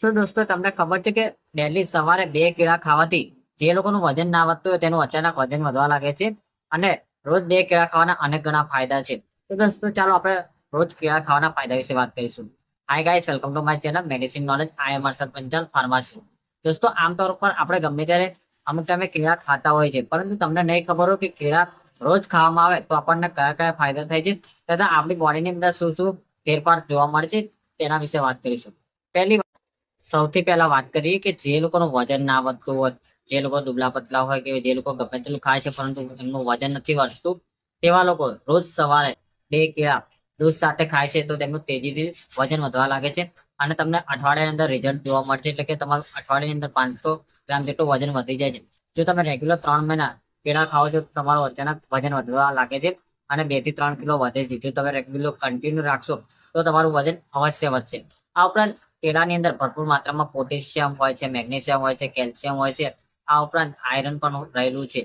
શું દોસ્તો, તમને ખબર છે કે ડેલી સવારે બે કેળા ખાવાથી જે લોકોનું વજન ના વધતું હોય તેનું અચાનક વજન વધવા લાગે છે અને રોજ બે કેળા ખાવાના અનેક ઘણા ફાયદા છે. તો દોસ્તો, ચાલો આપણે રોજ કેળા ખાવાના ફાયદા વિશે વાત કરીશું. Hi guys welcome to my channel medicine knowledge I am Arshad Panchal pharmacy દોસ્તો આમતોર પર આપણે ગમે ત્યારે અમુક ટાઈમે કેળા ખાતા હોય છે, પરંતુ તમને નહીં ખબર હોય કે કેળા રોજ ખાવામાં આવે તો આપણને કયા કયા ફાયદા થાય છે તથા આપણી બોડીની અંદર શું શું ફેરફાર જોવા મળે છે તેના વિશે વાત કરીશું. પહેલી સૌથી પહેલા વાત કરીએ કે જે લોકોનું વજન ના વધતું હોય, જે લોકો દુબળા પતલા હોય કે જે લોકો ગમે તેટલું ખાય છે, પરંતુ એમનું વજન નથી વધતું, તેવા લોકો રોજ સવારે બે કેળા દૂધ સાથે ખાય છે, તો તેમનું તેજીથી વજન વધવા લાગે છે. અને તમને અઠવાડિયાની અંદર રિઝલ્ટ જોવા મળશે, એટલે કે તમારું અઠવાડિયાની અંદર પાંચસો ગ્રામ જેટલું વજન વધી જાય છે. જો તમે રેગ્યુલર ત્રણ મહિના કેળા ખાઓ છો તમારું અચાનક વજન વધવા લાગે છે અને બેથી ત્રણ કિલો વધે છે. જો તમે રેગ્યુલર કન્ટિન્યુ રાખશો, તો તમારું વજન અવશ્ય વધશે. આ ઉપરાંત કેળાની અંદર ભરપૂર માત્રામાં પોટેશિયમ હોય છે, મેગ્નેશિયમ હોય છે, કેલ્શિયમ હોય છે. આ ઉપરાંત આયરન પણ રહેલું છે.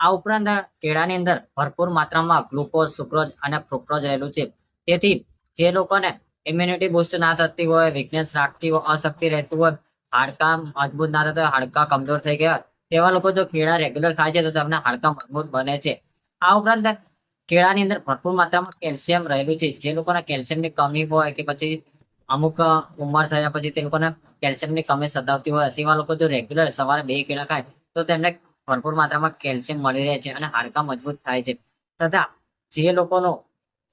આ ઉપરાંત કેળાની અંદર ભરપૂર માત્રામાં ગ્લુકોઝ, સુક્રોઝ અને ફ્રુક્ટોઝ રહેલું છે. તેથી જે લોકોને ઇમ્યુનિટી બુસ્ટ ના થતી હોય વીકનેસ રાખતી હોય, અશક્તિ રહેતું હોય, હાડકા મજબૂત ના થતા હોય, હાડકા કમજોર થઈ ગયા તેવા લોકો જો કેળા રેગ્યુલર ખાય છે તો તેમના હાડકા મજબૂત બને છે. આ ઉપરાંત કેળાની અંદર ભરપૂર માત્રામાં કેલ્શિયમ રહેલું છે. જે લોકોને કેલ્શિયમની કમી હોય કે પછી અમુક ઉંમર થયા પછી તે લોકોને કેલ્શિયમની કમી સતાવતી હોય તેવા લોકો જો રેગ્યુલર સવારે બે કેળા ખાય, તો તેમને ભરપૂર માત્રામાં કેલ્શિયમ મળી રહે છે અને હાડકા મજબૂત થાય છે. તથા જે લોકોનો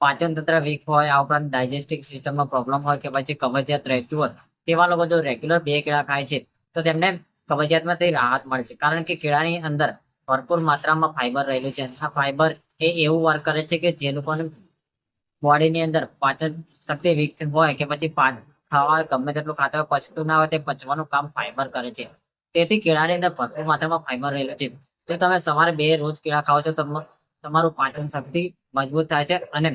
પાચન તંત્ર વીક હોય, આ ઉપરાંત ડાયજેસ્ટિક સિસ્ટમમાં પ્રોબ્લેમ હોય કે પછી કબજિયાત રહેતું હોય, તેવા લોકો જો રેગ્યુલર બે કેળા ખાય છે, તો તેમને કબજિયાતમાંથી રાહત મળે છે. કારણ કે કેળાની અંદર ભરપૂર માત્રામાં ફાઈબર રહેલું છે. આ ફાઈબર એ એવું વર્ક કરે છે કે જે લોકોને બોડીની અંદર પાચન શક્તિ વીક હોય કે પછી ખાવા ગમે તેટલું ખાતા હોય, પચતું ના હોય તે પચવાનું કામ ફાઈબર કરે છે. તેથી કેળાની અંદર ભરપૂર માત્રામાં ફાઈબર રહેલું છે. જો તમે સવારે બે રોજ કેળા ખાઓ છો તમારું પાચન શક્તિ મજબૂત થાય છે અને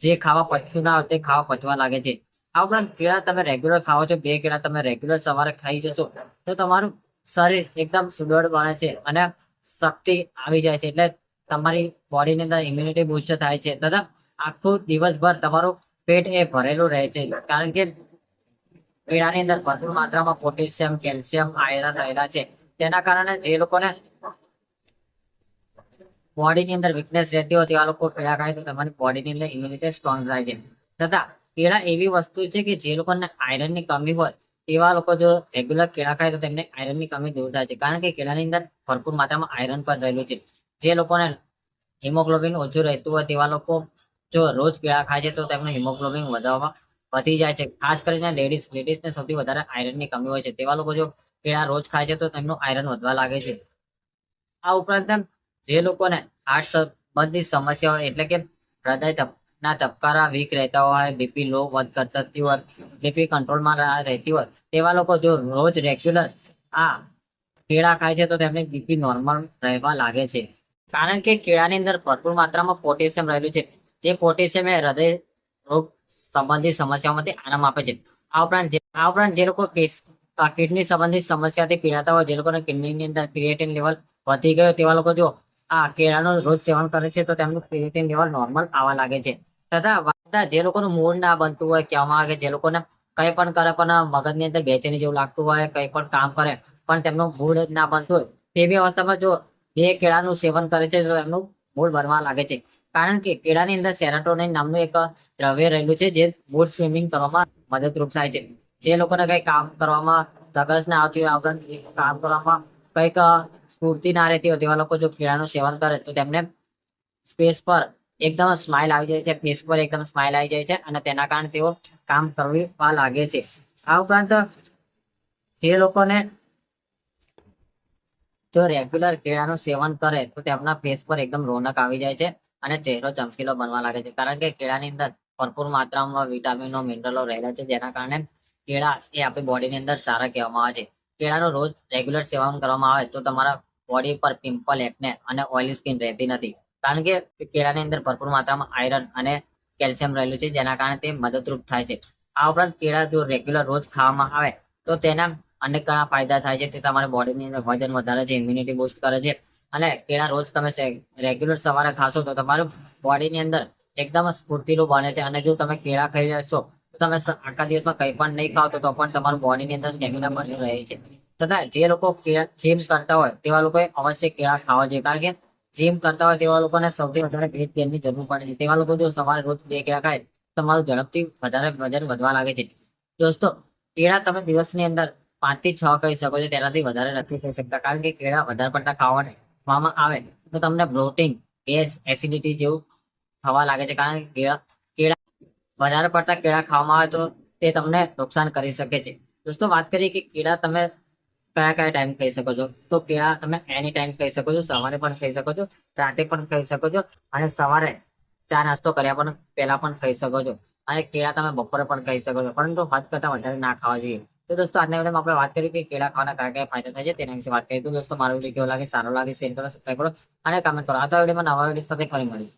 જે ખાવા પચતું ના હોય તે ખાવા પચવા લાગે છે. આ ઉપરાંત કેળા તમે રેગ્યુલર ખાઓ છો, બે કેળા તમે રેગ્યુલર સવારે ખાઈ જશો, તો તમારું શરીર એકદમ સુદૃઢ બને છે અને શક્તિ આવી જાય છે. એટલે તમારી બોડીની અંદર ઇમ્યુનિટી બુસ્ટ થાય છે. તથા આખું દિવસભર તમારું પેટ એ ભરેલું રહે છે. કારણ કે કેળાની અંદર ભરપૂર માત્રામાં પોટેશિયમ, કેલ્શિયમ, આયરન રહેલા છે. તેના કારણે જે લોકોને બોડીની અંદર વીકનેસ રહેતી હોય તેવા લોકો કેળા ખાય તો તમારી બોડીની અંદર ઇમ્યુનિટી સ્ટ્રોંગ થાય છે. તથા કેળા એવી વસ્તુ છે કે જે લોકોને આયરનની કમી હોય તેવા લોકો જો રેગ્યુલર કેળા ખાય તો તેમને આયરનની કમી દૂર થાય છે. કારણ કે કેળાની અંદર ભરપૂર માત્રામાં આયરન પણ રહેલું છે. જે લોકોને હિમોગ્લોબિન ઓછું રહેતું હોય તેવા લોકો જો રોજ કેળા ખાય છે તો તેમનું હિમોગ્લોબિન વધારવામાં વધી જાય છે. ખાસ કરીને લેડીઝ લેડીઝને સૌથી વધારે આયરનની કમી હોય છે. તેવા લોકો જો કેળા રોજ ખાય છે તો તેમનું આયરન વધવા લાગે છે. આ ઉપરાંત જે લોકોને હાર્ટ સંબંધિત સમસ્યા હોય એટલે કે હૃદય ના ધબકારા વીક રહેતા હોય બીપી લો વધ કરતી હોય બીપી કંટ્રોલમાં રહેતી હોય તેવા લોકો જો રોજ રેગ્યુલર આ કેળા ખાય છે તો તેમને બીપી નોર્મલ રહેવા લાગે છે. કારણ કે કેળાની અંદર ભરપૂર માત્રામાં પોટેશિયમ રહેલું છે. જે પોટેશિયમ એ હૃદય રોગ સંબંધિત સમસ્યાઓમાંથી આરામ આપે છે. આ ઉપરાંત આ ઉપરાંત જે લોકો કિડની સંબંધિત સમસ્યાથી પીડાતા હોય, જે લોકોને કિડનીની અંદર ક્રિએટિન લેવલ વધી ગયો, તેવા લોકો જો આ કેળાનું રોજ સેવન કરે છે, તો તેમનું ક્રિએટિન લેવલ નોર્મલ આવવા લાગે છે. તથા વાતા જે લોકોનું મૂળ ના બનતું હોય, કહેવામાં આવે કે જે લોકોને કંઈ પણ કરે પણ મગજની અંદર બેચેની જેવું લાગતું હોય, કંઈ પણ કામ કરે, પણ તેમનું મૂળ જ ના બનતું હોય, તેવી અવસ્થામાં જો બે કેળાનું સેવન કરે છે, તો એમનું મૂળ ભરવા લાગે છે. કારણ કે કેળાની અંદર સેરાટોનિન નામનું એક દ્રવ્ય રહેલું છે, જે મૂળ સ્વિમિંગ કરવામાં મદદરૂપ થાય છે. જે લોકોને કંઈ કામ કરવામાં ધગસ ના આવતી હોય આ ઉપરાંત કામ કરવામાં કંઈક સ્ફૂર્તિ ના રહેતી હોય, તેવા લોકો જો કેળાનું સેવન કરે, તો તેમને સ્પેસ પર એકદમ સ્માઇલ આવી જાય છે, ફેસ પર એકદમ સ્માઇલ આવી જાય છે, અને તેના કારણે તેઓ કામ કરવા લાગે છે. આ ઉપરાંત જે લોકોને જો રેગ્યુલર કેળાનું સેવન કરે તો તેમના ફેસ પર એકદમ રોનક આવી જાય છે અને ચહેરો ચમકીલો બનવા લાગે છે. કારણ કે કેળાની અંદર ભરપૂર માત્રામાં વિટામિનો, મિનરલો રહેલા છે. જેના કારણે કેળા એ આપણી બોડીની અંદર સારા કહેવામાં આવે છે. કેળાનું રોજ રેગ્યુલર સેવન કરવામાં આવે તો તમારા બોડી પર પિમ્પલ એકને અને ઓઇલી સ્કિન રહેતી નથી. કારણ કે કેળાની અંદર ભરપૂર માત્રામાં આયરન અને કેલ્શિયમ રહેલું છે, જેના કારણે તે મદદરૂપ થાય છે. આ ઉપરાંત કેળા જો રેગ્યુલર રોજ ખાવામાં આવે તો તેના અનેક ઘણા ફાયદા થાય છે. તે તમારા બોડીની અંદર વજન વધારે છે ઇમ્યુનિટી બુસ્ટ કરે છે. અને કેળા રોજ તમે રેગ્યુલર સવારે ખાશો તો તમારું બોડીની અંદર એકદમ સ્ફૂર્તિલું બને છે. અને જો તમે કેળા ખાઈ જશો તો તમે આખા દિવસમાં કંઈ પણ નહીં ખાવ તો પણ તમારું બોડીની અંદર સ્ટેમિના બની રહે છે. તથા જે લોકો જીમ કરતા હોય, તેવા લોકોએ અવશ્ય કેળા ખાવા જોઈએ. કારણ કે જીમ કરતા હોય તેવા લોકોને સૌથી વધારે પેટ ગેઇનની જરૂર પડે છે. તેવા લોકો જો સવારે રોજ બે કેળા ખાય તમારું ઝડપથી વધારે વજન વધવા લાગે છે. દોસ્તો, કેળા તમે દિવસની અંદર પાંચથી છ કહી શકો છો, તેનાથી વધારે નથી થઈ શકતા. કારણ કે કેળા વધારે પડતા ખાવાને ખાવામાં આવે તો તમને બ્લોટિંગ ગેસ એસિડિટી જેવું થવા લાગે છે. કારણ કે કેળા કેળા વધારે પડતા કેળા ખાવામાં આવે તો તે તમને નુકસાન કરી શકે છે. દોસ્તો, વાત કરીએ કે કેળા તમે કયા કયા ટાઈમ ખાઈ શકો છો? તો કેળા તમે એની ટાઈમ ખાઈ શકો છો, સવારે પણ ખાઈ શકો છો, રાતે પણ ખાઈ શકો છો અને સવારે ચા નાસ્તો કર્યા પણ પહેલા પણ ખાઈ શકો છો. અને કેળા તમે બપોરે પણ ખાઈ શકો છો. પરંતુ હદ કરતા વધારે ના ખાવા જોઈએ. તો દોસ્તો, આજના વિડીયોમાં આપણે વાત કરી કે કેળા ખાવાના કયા કયા ફાયદા થાય છે તેના વિશે વાત કરી. તો દોસ્તો, મારો વીડિયો કેવો લાગે? સારો લાગે, શેર કરો સબસ્ક્રાઈબ કરો અને કમેન્ટ કરો. આ તો વિડીયોમાં નવા વીડિયો સાથે ફરી મળીશ.